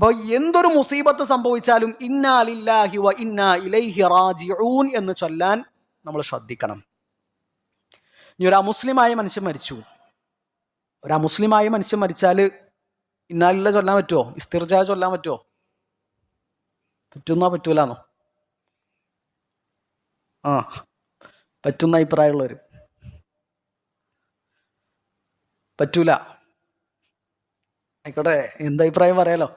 അപ്പോൾ എന്തൊരു മുസീബത്ത് സംഭവിച്ചാലും ഇന്നാലില്ലാഹി വ ഇന്നാ ഇലൈഹി റാജിഊൻ എന്ന് ചൊല്ലാൻ നമ്മൾ ശ്രദ്ധിക്കണം. ഇനി ഒരു അമുസ്ലിമായ മനുഷ്യൻ മരിച്ചു. ഒരു അമുസ്ലിമായ മനുഷ്യൻ മരിച്ചാൽ ഇന്നാലില്ല ചൊല്ലാൻ പറ്റുമോ ഇസ്തിർജ ചൊല്ലാൻ പറ്റുമോ പറ്റുന്നോ പറ്റൂലാന്നോ? ആ പറ്റുന്ന അഭിപ്രായമുള്ളവർ പറ്റൂല. ആയിക്കോട്ടെ എന്ത് അഭിപ്രായം പറയാലോ.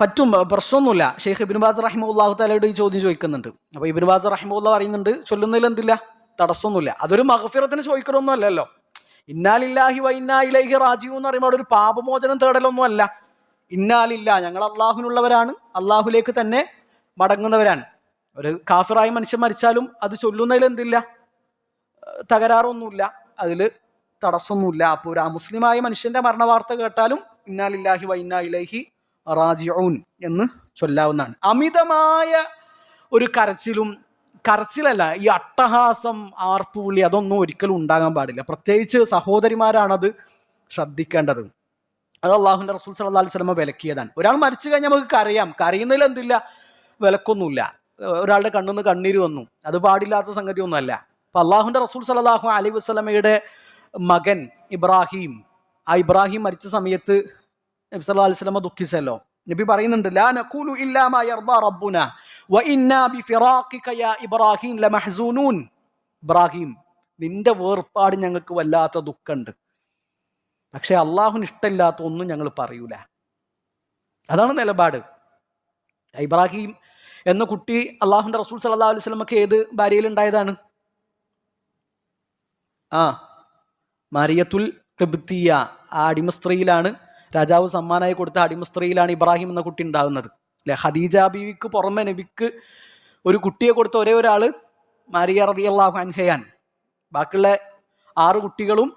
പറ്റും പ്രശ്നമൊന്നുമില്ല. ഷെയ്ഖ് ഇബിൻ ബാസ് റഹിമുല്ലാഹു താലയുടെ ഈ ചോദ്യം ചോദിക്കുന്നുണ്ട്. അപ്പോൾ ഇബിൻ ബാസ് റഹിമുല്ല പറയുന്നുണ്ട് ചൊല്ലുന്നതിൽ എന്തില്ല? തടസ്സമൊന്നുമില്ല. അതൊരു മഹഫിറത്തിന് ചോദിക്കണമൊന്നും അല്ലല്ലോ ഇന്നാലില്ലാഹി വ റാജീവ് എന്ന് പറയുമ്പോൾ ഒരു പാപമോചനം തേടലൊന്നും അല്ല ഇന്നാലില്ല ഞങ്ങൾ അള്ളാഹുവിനുള്ളവരാണ്. അള്ളാഹുലേക്ക് തന്നെ മടങ്ങുന്നവരാണ്. ഒരു കാഫിറായ മനുഷ്യൻ മരിച്ചാലും അത് ചൊല്ലുന്നതിൽ എന്തില്ല? തകരാറൊന്നുമില്ല. അതിൽ തടസ്സമൊന്നുമില്ല. അപ്പോൾ ഒരു അമുസ്ലിമായ മനുഷ്യന്റെ മരണ വാർത്ത കേട്ടാലും ഇന്നാലില്ലാഹി വ ഇലൈഹി റാജിഊൻ എന്ന് ചൊല്ലാവുന്നതാണ്. അമിതമായ ഒരു കരച്ചിലും കരച്ചിലല്ല ഈ അട്ടഹാസം ആർപ്പുവിളി അതൊന്നും ഒരിക്കലും ഉണ്ടാകാൻ പാടില്ല. പ്രത്യേകിച്ച് സഹോദരിമാരാണത് ശ്രദ്ധിക്കേണ്ടത്. അത് അള്ളാഹുന്റെ റസൂൽ സല്ലാ അലൈഹി സ്വലമ വിലക്കിയതാണ്. ഒരാൾ മരിച്ചു കഴിഞ്ഞാൽ നമുക്ക് കരയാം. കരയുന്നതിൽ എന്തില്ല? വിലക്കൊന്നുമില്ല. ഒരാളുടെ കണ്ണുനിന്ന് കണ്ണീര് വന്നു. അത് പാടില്ലാത്ത സംഗതി ഒന്നുമല്ല അപ്പൊ അള്ളാഹുന്റെ റസൂൽ സല്ലല്ലാഹു അലൈഹി വസ്ലമയുടെ മകൻ ഇബ്രാഹിം ആ ഇബ്രാഹിം മരിച്ച സമയത്ത് നബി അലൈഹി വസല്ലമ ദുഃഖിച്ചല്ലോ. നബി പറയുന്നുണ്ട് ലാ നഖൂലു ഇല്ലാ മാ വ ഇന്നാ ബിഫിറാഖിക യാ ഇബ്രാഹിം ലമഹ്സൂനൂൻ. ഇബ്രാഹിം നിന്റെ വേർപാട് ഞങ്ങൾക്ക് വല്ലാത്ത ദുഃഖമുണ്ട് പക്ഷെ അള്ളാഹുന് ഇഷ്ടമില്ലാത്ത ഒന്നും ഞങ്ങൾ പറയൂല. അതാണ് നിലപാട്. ഇബ്രാഹിം എന്ന കുട്ടി അള്ളാഹുന്റെ റസൂൽ സല്ലല്ലാഹു അലൈഹി സ്വലമൊക്കെ ഏത് ഭാര്യയിൽ ഉണ്ടായതാണ്? ആ മറിയത്തുൽ കബ്തിയ ആ അടിമ സ്ത്രീയിലാണ് രാജാവ് സമ്മാനമായി കൊടുത്ത അടിമ സ്ത്രീയിലാണ് ഇബ്രാഹിം എന്ന കുട്ടി ഉണ്ടാകുന്നത്. അല്ലെ ഹദീജ ബീവിക്ക് പുറമെ നബിക്ക് ഒരു കുട്ടിയെ കൊടുത്ത ഒരേ ഒരാൾ മാരിയ റതിയുള്ള അൻഹയാൻ ബാക്കിയുള്ള ആറ് കുട്ടികളും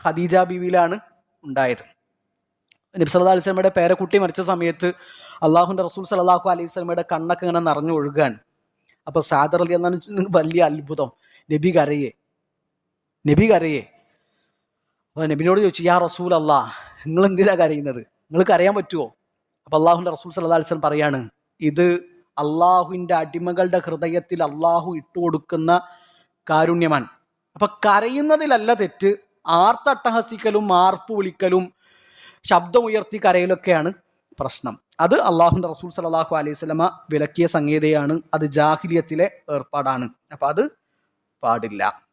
ഖദീജ ബീവിയിലാണ് ഉണ്ടായത്. നബി സല്ലാ അലൈഹി സ്വലമയുടെ പേരക്കുട്ടി മരിച്ച സമയത്ത് അള്ളാഹുന്റെ റസൂൽ സലാഹു അലൈഹി സ്വലമയുടെ കണ്ണൊക്കെ ഇങ്ങനെ നിറഞ്ഞു ഒഴുകാൻ അപ്പൊ സാദർ അലി എന്നാണ് വലിയ അത്ഭുതം. നബി കരയെ. നബി കരയെ. അപ്പൊ നബിനോട് ചോദിച്ചു യാ റസൂൽ അല്ലാ നിങ്ങൾ എന്തിനാ കരയുന്നത്? നിങ്ങൾക്ക് അറിയാൻ പറ്റുമോ അപ്പൊ അള്ളാഹുന്റെ റസൂൽ വസല്ലം പറയാണ് ഇത് അള്ളാഹുവിന്റെ അടിമകളുടെ ഹൃദയത്തിൽ അള്ളാഹു ഇട്ടുകൊടുക്കുന്ന കാരുണ്യമാണ്. അപ്പൊ കരയുന്നതിലല്ല തെറ്റ് ആർത്തട്ടഹസിക്കലും ആർപ്പ് വിളിക്കലും ശബ്ദമുയർത്തി കരയിലൊക്കെയാണ് പ്രശ്നം. അത് അള്ളാഹുന്റെ റസൂൽ സലാഹു അലൈഹി സ്വലമ വിലക്കിയ സംഗീതയാണ് അത് ജാഹിലിയത്തിലെ ഏർപ്പാടാണ്. അപ്പൊ അത് പാടില്ല.